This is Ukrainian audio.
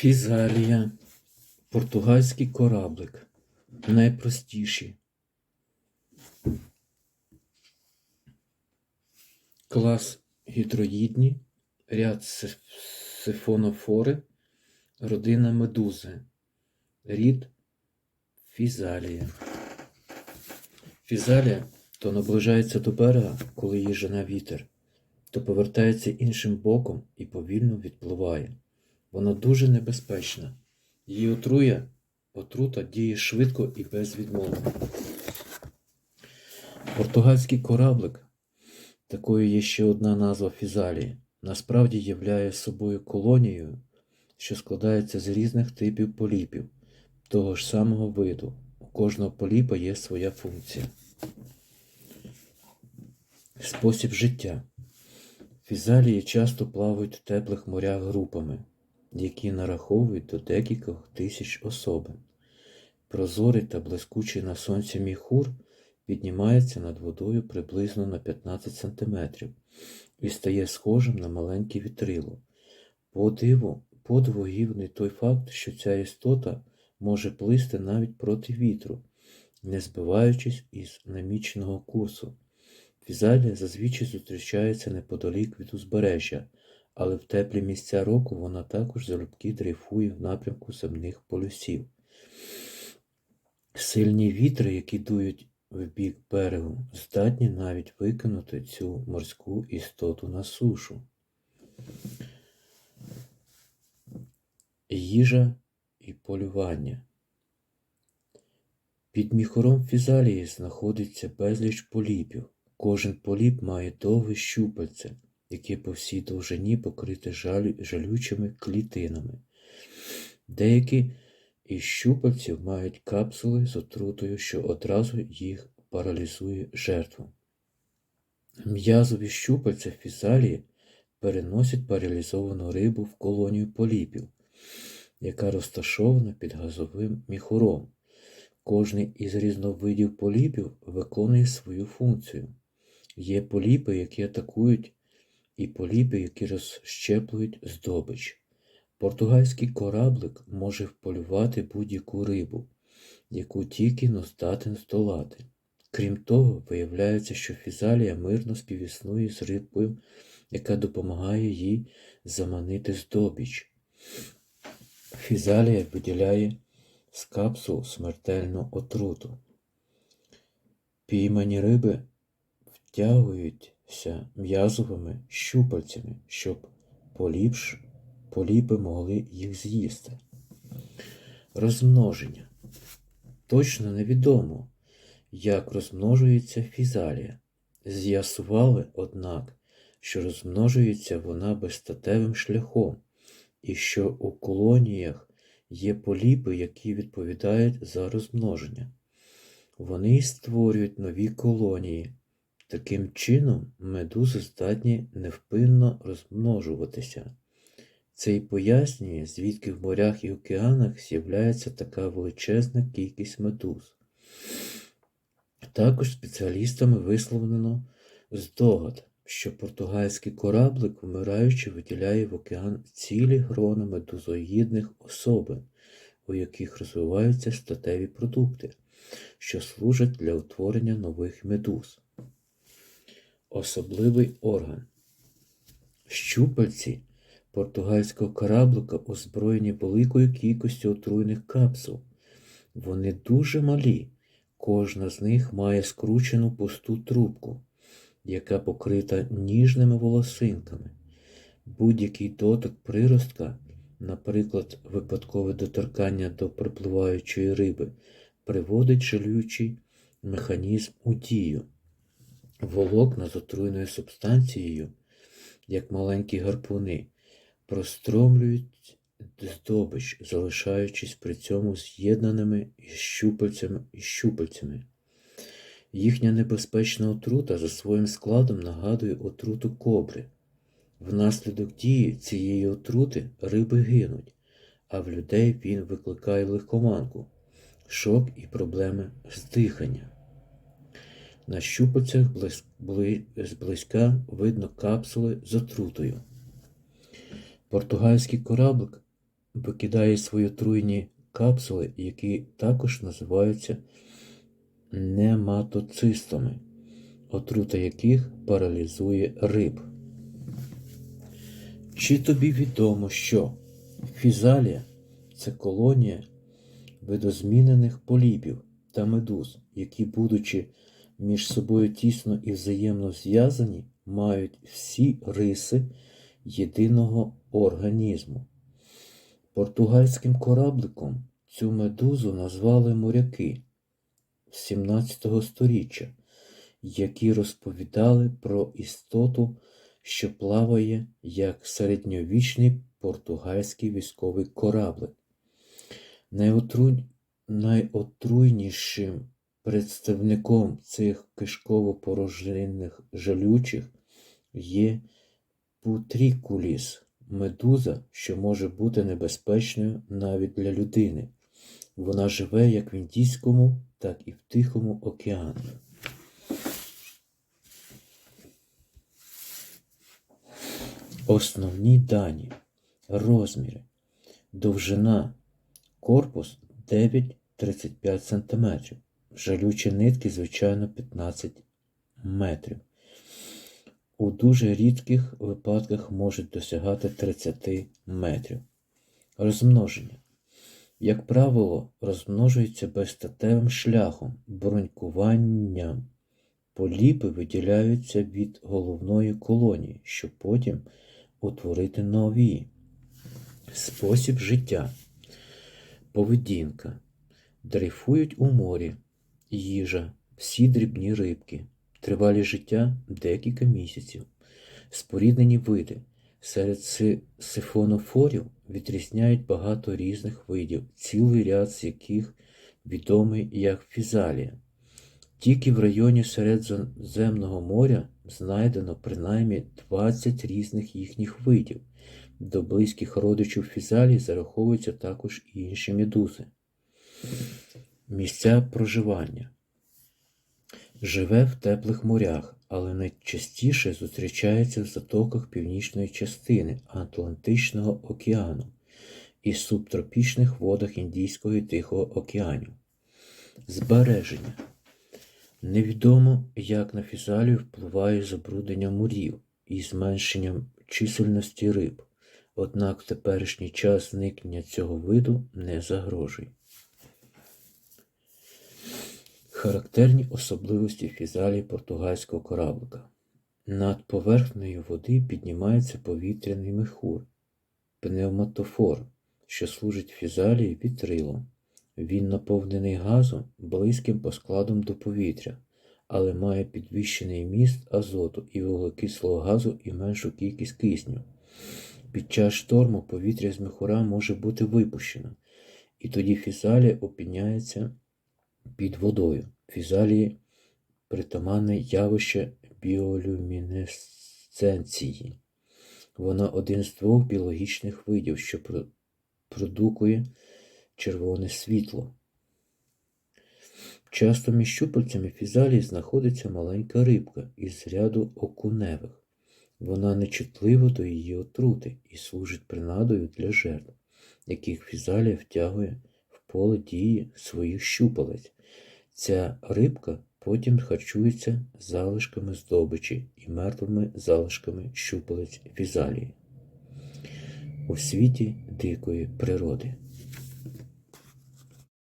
Фізалія. Португальський кораблик. Найпростіші. Клас гідроїдні. Ряд сифонофори. Родина медузи. Рід фізалія. Фізалія то наближається до берега, коли її жене вітер, то повертається іншим боком і повільно відпливає. Вона дуже небезпечна. Її отруя, отрута діє швидко і без відмови. Португальський кораблик, такою є ще одна назва фізалії, насправді являє собою колонією, що складається з різних типів поліпів того ж самого виду. У кожного поліпа є своя функція. Спосіб життя. Фізалії часто плавають в теплих морях групами, які нараховують до декількох тисяч особин. Прозорий та блискучий на сонці міхур піднімається над водою приблизно на 15 см і стає схожим на маленьке вітрило. По диву, подиву гідний той факт, що ця істота може плисти навіть проти вітру, не збиваючись із наміченого курсу. Фізалія зазвичай зустрічається неподалік від узбережжя, але в теплі місця року вона також залюбки дрейфує в напрямку земних полюсів. Сильні вітри, які дують в бік берегу, здатні навіть викинути цю морську істоту на сушу. Їжа і полювання. Під міхором фізалії знаходиться безліч поліпів. Кожен поліп має довге щупальце, яке по всій довжині покрите жалю- жалючими клітинами. Деякі із щупальців мають капсули з отрутою, що одразу їх паралізує жертву. М'язові щупальця фізалії переносять паралізовану рибу в колонію поліпів, яка розташована під газовим міхуром. Кожний із різновидів поліпів виконує свою функцію. Є поліпи, які атакують, і поліпи, які розщеплюють здобич. Португальський кораблик може вполювати будь-яку рибу, яку тільки но здатен здолати. Крім того, виявляється, що фізалія мирно співіснує з рибою, яка допомагає їй заманити здобіч. Фізалія виділяє з капсул смертельну отруту. Піймані риби втягуються м'язовими щупальцями, щоб поліпш, поліпи могли їх з'їсти. Розмноження. Точно невідомо, як розмножується фізалія. З'ясували, однак, що розмножується вона безстатевим шляхом, і що у колоніях є поліпи, які відповідають за розмноження. Вони створюють нові колонії. Таким чином, медузи здатні невпинно розмножуватися. Це й пояснює, звідки в морях і океанах з'являється така величезна кількість медуз. Також спеціалістами висловлено здогад, що португальський кораблик, вмираючи, виділяє в океан цілі грони медузоїдних особин, у яких розвиваються статеві продукти, що служать для утворення нових медуз. Особливий орган. Щупальці португальського кораблика озброєні великою кількістю отруйних капсул. Вони дуже малі. Кожна з них має скручену пусту трубку, яка покрита ніжними волосинками. Будь-який дотик приростка, наприклад, випадкове доторкання до припливаючої риби, приводить жалючий механізм у дію. Волокна з отруйною субстанцією, як маленькі гарпуни, простромлюють здобич, залишаючись при цьому з'єднаними із щупальцями і щупальцями. Їхня небезпечна отрута за своїм складом нагадує отруту кобри. Внаслідок дії цієї отрути риби гинуть, а в людей він викликає лихоманку, шок і проблеми з диханням. На щупальцях близь- зблизька видно капсули з отрутою. Португальський кораблик викидає свої отруйні капсули, які також називаються нематоцистами, отрута яких паралізує риб. Чи тобі відомо, що фізалія це колонія видозмінених поліпів та медуз, які, будучи між собою тісно і взаємно зв'язані, мають всі риси єдиного організму. Португальським корабликом цю медузу назвали моряки 17 століття, які розповідали про істоту, що плаває як середньовічний португальський військовий кораблик. Найотруйнішим представником цих кишково-порожнинних жалючих є путрікуліс, медуза, що може бути небезпечною навіть для людини. Вона живе як в Індійському, так і в Тихому океані. Основні дані. Розміри. Довжина. Корпус 9-35 см. Жалючі нитки, звичайно, 15 метрів. У дуже рідких випадках можуть досягати 30 метрів. Розмноження. Як правило, розмножується безстатевим шляхом, бронькуванням. Поліпи виділяються від головної колонії, щоб потім утворити нові. Спосіб життя. Поведінка. Дрейфують у морі, їжа, всі дрібні рибки. Тривалі життя декілька місяців. Споріднені види. Серед сифонофорів відрізняють багато різних видів, цілий ряд з яких відомий як фізалія. Тільки в районі Середземного моря знайдено принаймні 20 різних їхніх видів. До близьких родичів фізалій зараховуються також і інші медузи. Місця проживання. Живе в теплих морях, але найчастіше зустрічається в затоках північної частини Атлантичного океану і субтропічних водах Індійського і Тихого океанів. Збереження. Невідомо, як на фізалію впливає забруднення морів і зменшенням чисельності риб, однак в теперішній час зникнення цього виду не загрожує. Характерні особливості фізалії португальського кораблика. Над поверхнею води піднімається повітряний мехур, пневматофор, що служить фізалії вітрилом. Він наповнений газом, близьким по складам до повітря, але має підвищений міст азоту і вуглекислого газу і меншу кількість кисню. Під час шторму повітря з мехура може бути випущено, і тоді фізалія опиняється під водою. Фізалії притаманне явище біолюмінесценції. Вона один з двох біологічних видів, що продукує червоне світло. Часто між щупальцями фізалії знаходиться маленька рибка із ряду окуневих. Вона нечутлива до її отрути і служить принадою для жертв, яких фізалія втягує поле дії своїх щупалець. Ця рибка потім харчується залишками здобичі і мертвими залишками щупалець фізалії у світі дикої природи.